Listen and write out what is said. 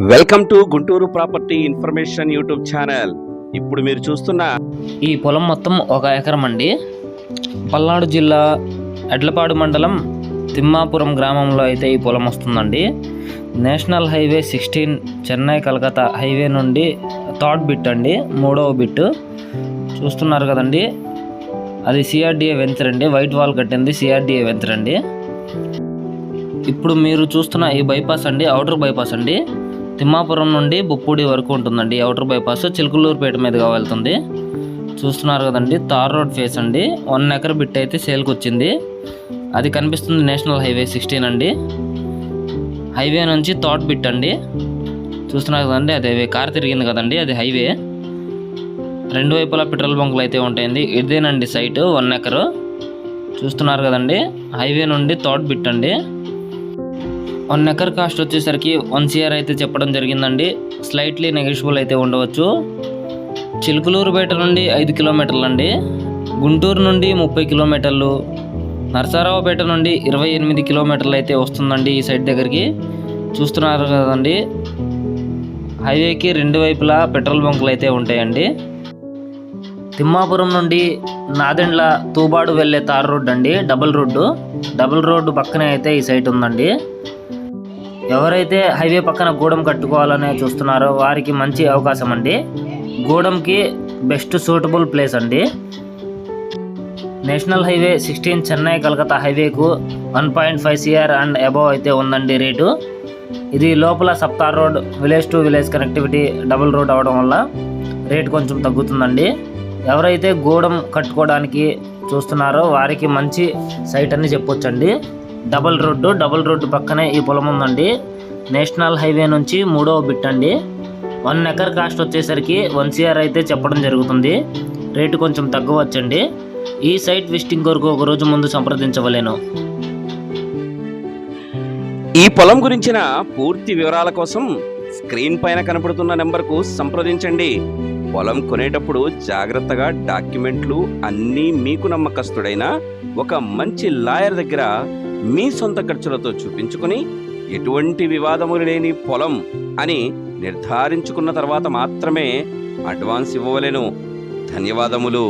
Welcome to Guntur property information YouTube channel ఇప్పుడు మీరు చూస్తున్న ఈ పొలం మొత్తం ఒక ఎకరం అండి. పల్నాడు జిల్లా ఎడ్లపాడు మండలం తిమ్మాపురం గ్రామంలో అయితే ఈ పొలం వస్తుందండి. National highway sixteen Chennai Calcutta highway నుండి థర్డ్ బిట్ అండి మూడవ బిట్. చూస్తున్నారు కదండి. అది సిఆర్డిఏ వెంచర్ అండి. వైట్ వాల్ కట్టింది సిఆర్డిఏ వెంచర్ అండి. ఇప్పుడు మీరు చూస్తున్న ఈ బైపాస్ అండి అవుటర్ బైపాస్ అండి. తిమ్మాపురం నుండి బుప్పూడి వరకు ఉంటుందండి అవుటర్ బైపాస్ చిలుకలూరుపేట మీదుగా వెళ్తుంది. చూస్తున్నారు కదండి తార్ రోడ్ ఫేస్ అండి. వన్ ఎకర్ బిట్ అయితే సేల్కి వచ్చింది. అది కనిపిస్తుంది నేషనల్ హైవే సిక్స్టీన్ అండి. హైవే నుంచి థాట్ బిట్ అండి. చూస్తున్నారు కదండి అదే కార్ తిరిగింది కదండి అది హైవే. రెండు వైపులా పెట్రోల్ బంకులు అయితే ఉంటాయండి. ఇదేనండి సైట్ వన్ ఎకరు. చూస్తున్నారు కదండి హైవే నుండి థాట్ బిట్ అండి. వన్ ఎకర్ కాస్ట్ వచ్చేసరికి వన్ సిఆర్ అయితే చెప్పడం జరిగిందండి. స్లైట్లీ నెగిషిబుల్ అయితే ఉండవచ్చు. చిలుకలూరుపేట నుండి ఐదు కిలోమీటర్లు అండి గుంటూరు నుండి ముప్పై కిలోమీటర్లు. నరసారావుపేట నుండి ఇరవై ఎనిమిది కిలోమీటర్లు అయితే వస్తుందండి ఈ సైడ్ దగ్గరికి. చూస్తున్నారు కదండి. హైవేకి రెండు వైపులా పెట్రోల్ బంకులు అయితే ఉంటాయండి. తిమ్మాపురం నుండి నాదెండ్ల తూబాడు వెళ్ళే తార్ రోడ్ అండి. Double road. డబుల్ రోడ్డు పక్కనే అయితే ఈ సైట్ ఉందండి. ఎవరైతే హైవే పక్కన గూడెం కట్టుకోవాలని చూస్తున్నారో వారికి మంచి అవకాశం అండి. గూడెంకి బెస్ట్ సూటబుల్ ప్లేస్ అండి. National highway sixteen Chennai Calcutta హైవేకు one point five CR and above అయితే ఉందండి రేటు. ఇది లోపల సప్తార్ road village to village connectivity double road అవడం వల్ల రేట్ కొంచెం తగ్గుతుందండి. ఎవరైతే గూడెం కట్టుకోవడానికి చూస్తున్నారో వారికి మంచి సైట్ అని చెప్పొచ్చండి. డబల్ రోడ్డు డబల్ రోడ్డు పక్కనే ఈ పొలం ఉందండి. నేషనల్ హైవే నుంచి మూడవ బిట్ అండి. వన్ ఎకర్ కాస్ట్ వచ్చేసరికి వన్ సిఆర్ అయితే చెప్పడం జరుగుతుంది. రేటు కొంచెం తగ్గవచ్చండి. ఈ సైట్ విజిటింగ్ కొరకు ఒక రోజు ముందు సంప్రదించవలేను. ఈ పొలం గురించిన పూర్తి వివరాల కోసం స్క్రీన్ పైన కనపడుతున్న నెంబర్కు సంప్రదించండి. పొలం కొనేటప్పుడు జాగ్రత్తగా డాక్యుమెంట్లు అన్నీ మీకు నమ్మకస్తుడైన ఒక మంచి లాయర్ దగ్గర మీ సొంత ఖర్చులతో చూపించుకుని ఎటువంటి వివాదములు లేని పొలం అని నిర్ధారించుకున్న తర్వాత మాత్రమే అడ్వాన్స్ ఇవ్వవలెను. ధన్యవాదములు.